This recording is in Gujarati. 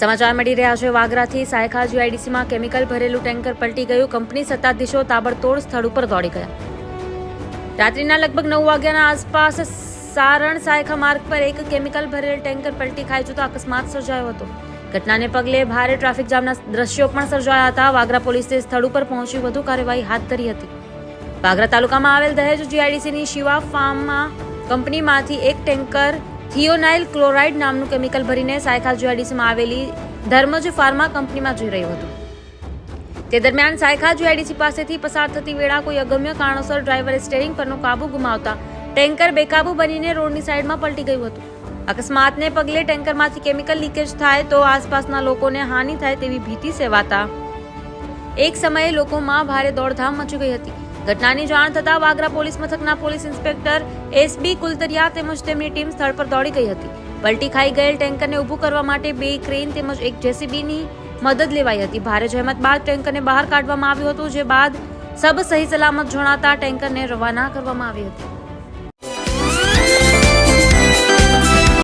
સમાચાર મળી રહ્યા છે. વાગરાથી સાયખા જીઆઈડીસીમાં કેમિકલ ભરેલું ટેન્કર પલટી ગયું. કંપની સત્તાધીશો તાબડતોડ સ્થળ ઉપર દોડી ગયા. રાત્રિના લગભગ નવ વાગ્યાના આસપાસ સારણ સાયખા માર્ગ પર એક કેમિકલ ભરેલ ટેન્કર પલટી ખાઈ જતો અકસ્માત સર્જાયો હતો. ઘટનાને પગલે ભારે ટ્રાફિક જામના દ્રશ્યો પણ સર્જાયા હતા. વાગરા પોલીસે સ્થળ ઉપર પહોંચી વધુ કાર્યવાહી હાથ ધરી હતી. વાગરા તાલુકામાં આવેલ દહેજ જીઆઈડીસીની શિવા ફાર્મમાં કંપનીમાંથી એક ટેન્કર થિયોનાઇલ ક્લોરાઇડ નામનું કેમિકલ ભરીને સાયખા જીઆઈડીસીમાં આવેલી ધર્મજ ફાર્મા કંપનીમાં જઈ રહ્યું હતું. તે દરમિયાન સાયખા જીઆઈડીસી પાસેથી પસાર થતી વેળા કોઈ અગમ્ય કારણોસર ડ્રાઈવરે સ્ટેરિંગ પરનો કાબુ ગુમાવતા ટેન્કર બેકાબુ બનીને રોડની સાઈડમાં પલટી ગયું હતું. અકસ્માતને પગલે ટેન્કરમાંથી કેમિકલ લીકેજ થાય તો આસપાસના લોકોને હાનિ થાય તેવી ભીતિ સેવાતા એક સમયે લોકોમાં ભારે દોડધામ મચી ગઈ હતી. ઘટનાની જાણ થતાં વાગરા પોલીસ મથકના police inspector S B Kultaria તેમજ તેમની ટીમ સ્થળ પર દોડી ગઈ હતી. પલટી ખાઈ ગયેલ ટેન્કરને ઊભું કરવા માટે બે ક્રેન તેમજ એક જેસીબીની મદદ લેવાઈ હતી. ભારે જહેમત બાદ ટેન્કરને બહાર કાઢવામાં આવ્યું હતું, જે બાદ સબ સહી સલામત જણાતા ટેન્કરને રવાના કરવામાં આવી હતી.